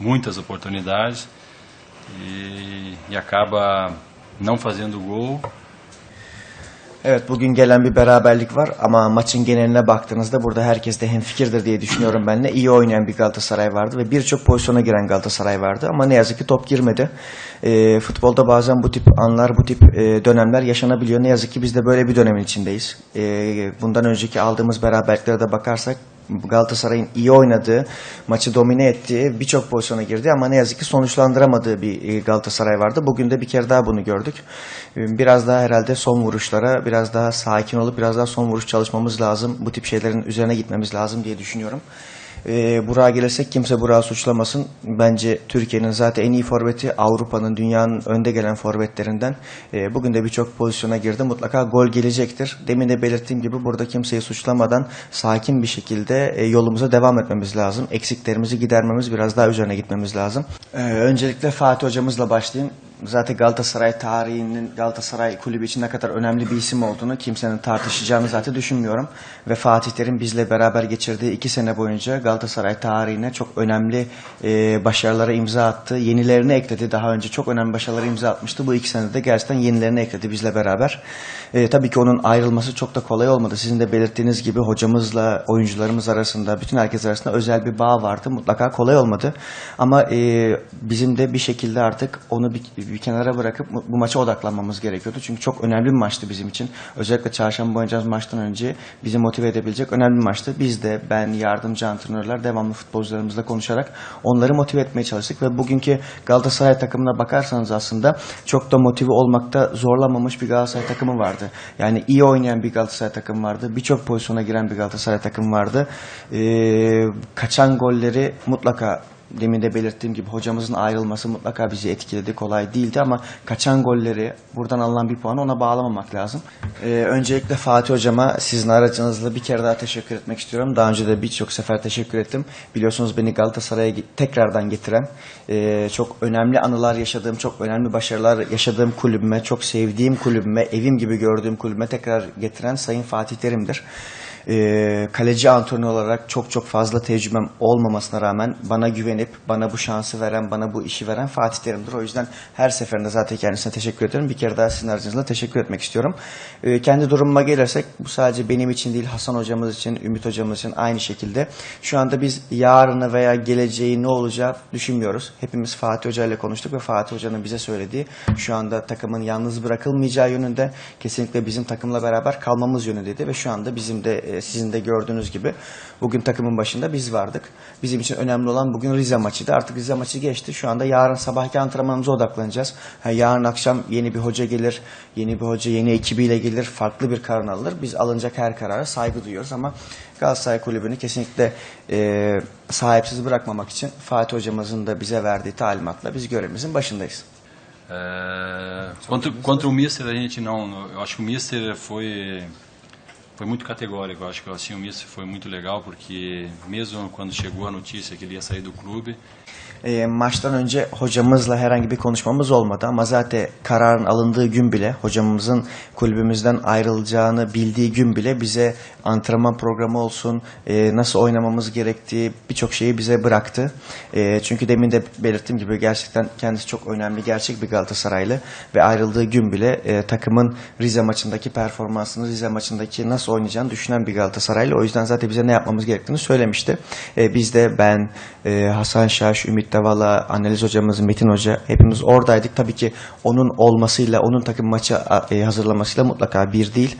muitas oportunidades e, e acaba não fazendo gol. Evet bugün gelen bir beraberlik var ama maçın geneline baktığınızda burada herkes de hemfikirdir diye düşünüyorum benimle. İyi oynayan bir Galatasaray vardı ve birçok pozisyona giren Galatasaray vardı ama ne yazık ki top girmedi. Ee, futbolda bazen bu tip anlar, bu tip e, dönemler yaşanabiliyor. Ne yazık ki biz de böyle bir dönemin içindeyiz. Ee, bundan önceki aldığımız beraberliklere de bakarsak Galatasaray'ın iyi oynadığı, maçı domine ettiği birçok pozisyona girdi ama ne yazık ki sonuçlandıramadığı bir e, Galatasaray vardı. Bugün de bir kere daha bunu gördük. E, Biraz daha herhalde son vuruşlara, biraz daha sakin olup biraz daha son vuruş çalışmamız lazım. Bu tip şeylerin üzerine gitmemiz lazım diye düşünüyorum. E, Burak'a gelirsek kimse Burak'ı suçlamasın. Bence Türkiye'nin zaten en iyi forveti Avrupa'nın, dünyanın önde gelen forvetlerinden. E, bugün de birçok pozisyona girdi. Mutlaka gol gelecektir. Demin de belirttiğim gibi burada kimseyi suçlamadan sakin bir şekilde e, yolumuza devam etmemiz lazım. Eksiklerimizi gidermemiz, biraz daha üzerine gitmemiz lazım. E, öncelikle Fatih hocamızla başlayayım. Zaten Galatasaray tarihinin Galatasaray kulübü için ne kadar önemli bir isim olduğunu kimsenin tartışacağını zaten düşünmüyorum. Ve Fatih Terim bizle beraber geçirdiği iki sene boyunca Galatasaray tarihine çok önemli e, başarılara imza attı. Yenilerini ekledi. Daha önce çok önemli başarılara imza atmıştı. Bu iki senede gerçekten yenilerini ekledi bizle beraber. E, tabii ki onun ayrılması çok da kolay olmadı. Sizin de belirttiğiniz gibi hocamızla oyuncularımız arasında, bütün herkes arasında özel bir bağ vardı. Mutlaka kolay olmadı. Ama e, bizim de bir şekilde artık onu bir, bir kenara bırakıp bu maça odaklanmamız gerekiyordu. Çünkü çok önemli bir maçtı bizim için. Özellikle çarşamba oynayacağımız maçtan önce bizi motive edebilecek önemli bir maçtı. Biz de ben, yardımcı antrenörler devamlı futbolcularımızla konuşarak onları motive etmeye çalıştık ve bugünkü Galatasaray takımına bakarsanız aslında çok da motive olmakta zorlanmamış bir Galatasaray takımı vardı. Yani iyi oynayan bir Galatasaray takımı vardı. Birçok pozisyona giren bir Galatasaray takımı vardı. Ee, kaçan golleri mutlaka demin de belirttiğim gibi hocamızın ayrılması mutlaka bizi etkiledi. Kolay değildi ama kaçan golleri buradan alınan bir puanı ona bağlamamak lazım. Ee, öncelikle Fatih hocama sizin aracınızla bir kere daha teşekkür etmek istiyorum. Daha önce de birçok sefer teşekkür ettim. Biliyorsunuz beni Galatasaray'a tekrardan getiren, e, çok önemli anılar yaşadığım, çok önemli başarılar yaşadığım kulübüme, çok sevdiğim kulübüme, evim gibi gördüğüm kulübüme tekrar getiren Sayın Fatih Terim'dir. Ee, kaleci antrenör olarak çok çok fazla tecrübem olmamasına rağmen bana güvenip bana bu şansı veren, bana bu işi veren Fatih Terim'dir. O yüzden her seferinde zaten kendisine teşekkür ederim. Bir kere daha sizin aracınızla teşekkür etmek istiyorum. Ee, kendi durumuma gelirsek bu sadece benim için değil Hasan hocamız için, Ümit hocamız için aynı şekilde. Şu anda biz yarını veya geleceği ne olacağı düşünmüyoruz. Hepimiz Fatih Hoca ile konuştuk ve Fatih Hoca'nın bize söylediği şu anda takımın yalnız bırakılmayacağı yönünde kesinlikle bizim takımla beraber kalmamız yönündeydi ve şu anda bizim de e, sizin de gördüğünüz gibi bugün takımın başında biz vardık. Bizim için önemli olan bugün Rize maçıydı. Artık Rize maçı geçti. Şu anda yarın sabahki antrenmanımıza odaklanacağız. Ha, yarın akşam yeni bir hoca gelir, yeni bir hoca yeni ekibiyle gelir, farklı bir karar alır. Biz alınacak her karara saygı duyuyoruz ama Galatasaray Kulübü'nü kesinlikle e, sahipsiz bırakmamak için Fatih hocamızın da bize verdiği talimatla biz görevimizin başındayız. É, quanto, contra o Mister a gente não. Eu acho que o Mister foi foi muito categórico. Acho que o Mister foi muito legal porque mesmo quando chegou a notícia que ele ia sair do clube, E, maçtan önce hocamızla herhangi bir konuşmamız olmadı ama zaten kararın alındığı gün bile hocamızın kulübümüzden ayrılacağını bildiği gün bile bize antrenman programı olsun, e, nasıl oynamamız gerektiği birçok şeyi bize bıraktı. E, çünkü demin de belirttiğim gibi gerçekten kendisi çok önemli, gerçek bir Galatasaraylı ve ayrıldığı gün bile e, takımın Rize maçındaki performansını, Rize maçındaki nasıl oynayacağını düşünen bir Galatasaraylı. O yüzden zaten bize ne yapmamız gerektiğini söylemişti. E, biz de ben, e, Hasan Şaş, Ümit Davala, analiz hocamız Metin Hoca hepimiz oradaydık. Tabii ki onun olmasıyla, onun takım maçı e, hazırlamasıyla mutlaka bir değil.